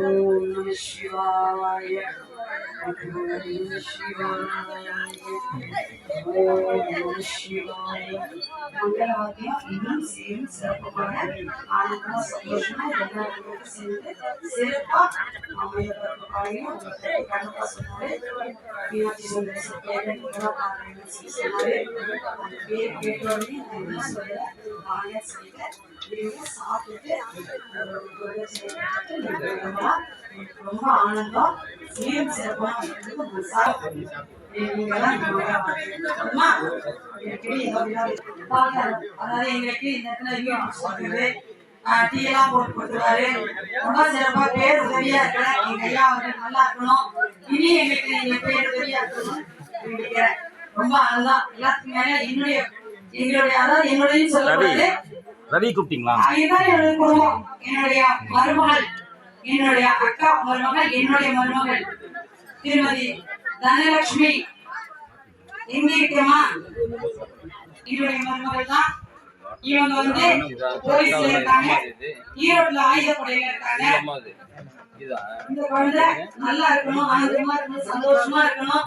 ஓம் நம சிவாய ஓம் நம சிவாய ஓம் நம சிவாய மங்களவாத்தியம் இன்னும் சேர்ந்து சிறப்புமாக ஆனந்தமா சந்தோஷமா எல்லாருக்கும் சேர்ந்து சிறப்பா அமையப்பட்டிருப்பாங்க உங்களுக்கு கண்டிப்பா சொன்னாரு மீனாட்சி சுந்தர சத்தியாகிற நீங்களாம் பாருங்கன்னு சொல்லி சொன்னாரு அந்த பேர் கேட்ட உடனே நான் என்ன சொல்ல வாங்க சொல்லிட்டு நீங்க ரொம்ப ஆனந்தம் சீரும். அதாவது எங்களுக்கு இந்த இடத்துல டீ எல்லாம் போட்டு கொடுத்துருவாரு. ரொம்ப சிறப்பா பேர் உதவியா இருக்கிற எங்க ஐயா அவர்கள் நல்லா இருக்கணும். இனி எங்களுக்கு நீங்க பேர் உதவியா இருக்கணும் ரொம்ப அதுதான் எல்லாத்துக்கும் மேல என்னுடைய எங்களுடைய அதாவது என்னுடைய சொல்லக்கூடாது. ரவி கூப்பிட்டீங்களா? அதுதான் என்னுடைய குடும்பம் என்னுடைய மருமகள். என்னுடைய அக்கா மருமகள் என்னுடைய மருமகள். திருமதி தனலட்சுமி. எங்க இருக்கமா? என்னுடைய மருமகள் தான். இவங்க வந்து போலீஸ்ல இருக்காங்க. ஈரோட்ல ஆயுதப்படையில இருக்காங்க. இந்த குழந்தை நல்லா இருக்கணும் ஆனந்தமா இருக்கணும் சந்தோஷமா இருக்கணும்.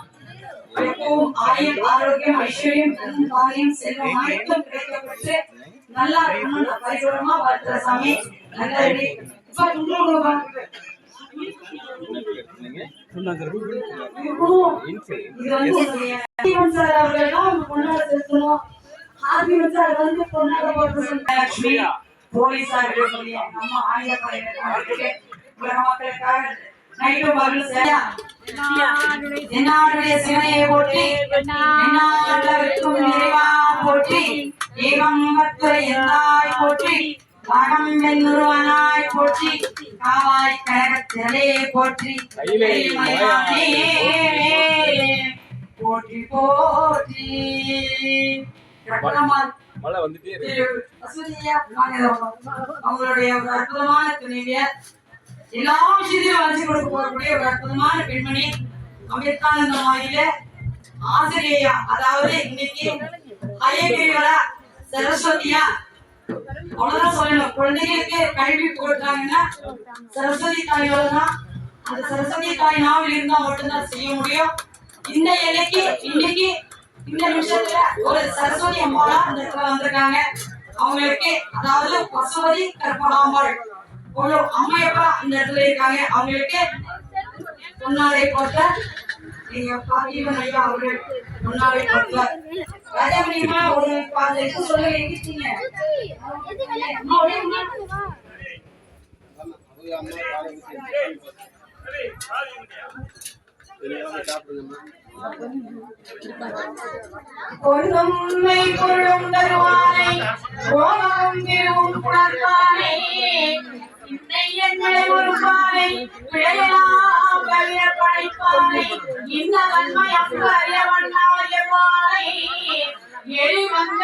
எப்பவும் ஆயுள் ஆரோக்கியம் ஐஸ்வர்யம் பாரியம் செல்வம் அனைத்தும் கிடைக்கப்பட்டு நல்லா இருக்கணும் நான் பரிபூர்ணமா வாழ்த்துற சாமி. இப்ப துண்டுருங்கப்பா. நம்ம மக்களுக்காக சரியா சிவனையை போற்றி நிறைவா போற்றி ஏகம் போற்றி மகம் வெண்ணுருவனாய் போற்றி காவாய் கழகத்திலே போற்றி. போற்றி போற்றி. அவங்களுடைய ஒரு அற்புதமான எல்லா விஷயத்தையும் வளர்ச்சி கொடுக்க போகக்கூடிய ஒரு அற்புதமான பெண்மணி அம்பேத்கானந்த மாதிரியில ஆசிரியா அதாவது இன்னைக்கு ஐயகிரிவரா சரஸ்வதியா. அவ்வளவுதான் சொல்லணும். குழந்தைகளுக்கு கல்வி போட்டாங்கன்னா சரஸ்வதி தாயோட தான் அந்த சரஸ்வதி தாய் நாவல் இருந்தா மட்டும்தான் செய்ய முடியும். இந்த இலைக்கு இன்னைக்கு இந்த நிமிஷத்துல ஒரு சரஸ்வதி அம்மாவா அந்த இடத்துல வந்திருக்காங்க. அவங்களுக்கு அதாவது பசுவதி கற்பனாம்பாள் ஒரு அம்மையப்பா இந்த இடத்துல இருக்காங்க. அவங்களுக்கு பொன்னாடை போட்ட அவர்கள் பொன்னாடை போட்டார் ராஜாமணிமா சொல்ல தருவானை கோபம் பெறும் புணர்வானே இன்னை எங்களை ஒரு பானை பிழையலாம் படைப்பானை இந்த வன்மை அறிய வண்ணாய எரி வந்த